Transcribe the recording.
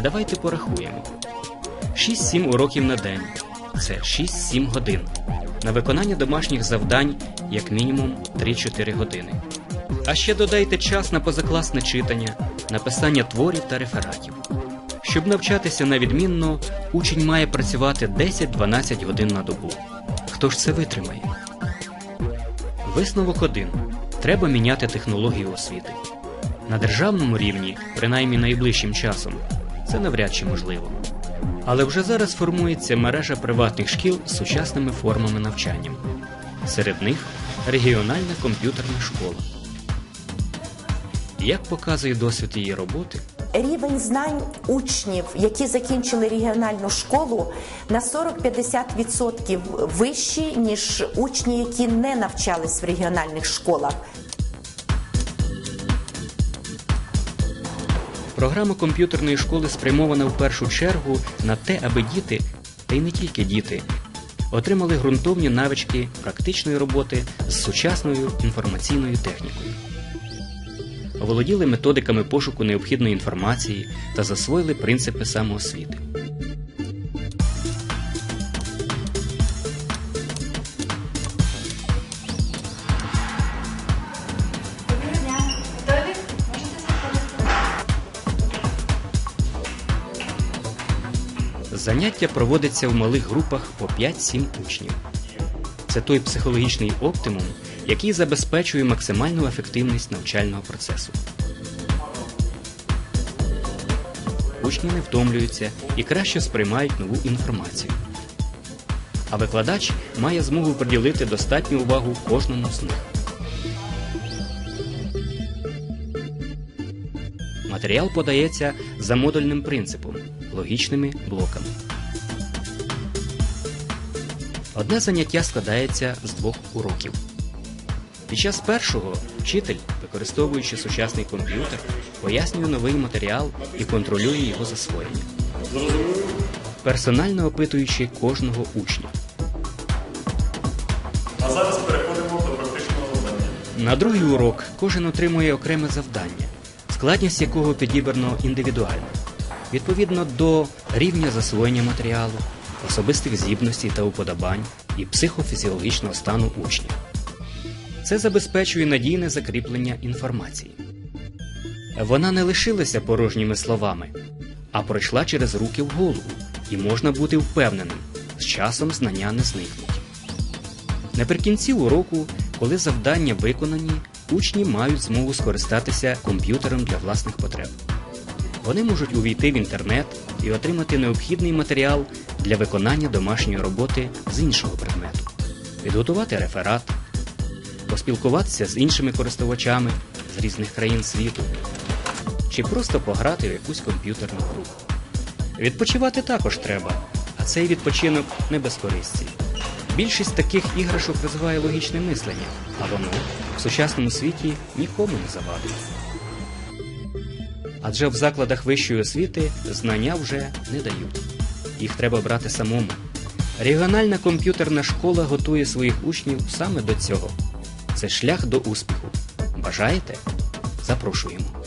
Давайте порахуємо. 6-7 уроків на день це 6-7 годин. На виконання домашніх завдань як мінімум 3-4 години. А ще додайте час на позакласне читання, написання творів та рефератів. Щоб навчатися на відмінно, учень має працювати 10-12 годин на добу. Хто ж це витримає? Висновок 1. Треба міняти технологію освіти. На державному рівні, принаймні найближчим часом, це навряд чи можливо. Але вже зараз формується мережа приватних шкіл з сучасними формами навчання. Серед них регіональна комп'ютерна школа. Як показує досвід її роботи, Рівень знань учнів, які закінчили регіональну школу, на 40-50% вищий, ніж учні, які не навчались в регіональних школах. Програма комп'ютерної школи спрямована в першу чергу на те, аби діти, та й не тільки діти, отримали ґрунтовні навички практичної роботи з сучасною інформаційною технікою, володіли методиками пошуку необхідної інформації та засвоїли принципи самоосвіти. Заняття проводиться в малих групах по 5-7 учнів. Це той психологічний оптимум, який забезпечує максимальну ефективність навчального процесу. Учні не втомлюються і краще сприймають нову інформацію. А викладач має змогу приділити достатню увагу кожному з них. Матеріал подається за модульним принципом логічними блоками. Одне заняття складається з двох уроків. Під час першого вчитель, використовуючи сучасний комп'ютер, пояснює новий матеріал і контролює його засвоєння, персонально опитуючи кожного учня. А зараз переходимо до практичного завдання. На другий урок кожен отримує окреме завдання, складність якого підібрано індивідуально, відповідно до рівня засвоєння матеріалу, особистих здібностей та уподобань і психофізіологічного стану учня. Це забезпечує надійне закріплення інформації. Вона не лишилася порожніми словами, а пройшла через руки в голову, і можна бути впевненим, з часом знання не зникнуть. Наприкінці уроку, коли завдання виконані, учні мають змогу скористатися комп'ютером для власних потреб. Вони можуть увійти в інтернет і отримати необхідний матеріал для виконання домашньої роботи з іншого предмету, підготувати реферат, поспілкуватися з іншими користувачами з різних країн світу, чи просто пограти в якусь комп'ютерну гру. Відпочивати також треба, а цей відпочинок не без користі. Більшість таких іграшок розвиває логічне мислення, а воно в сучасному світі нікому не завадить. Адже в закладах вищої освіти знання вже не дають. Їх треба брати самому. Регіональна комп'ютерна школа готує своїх учнів саме до цього. Це шлях до успіху. Бажаєте? Запрошуємо.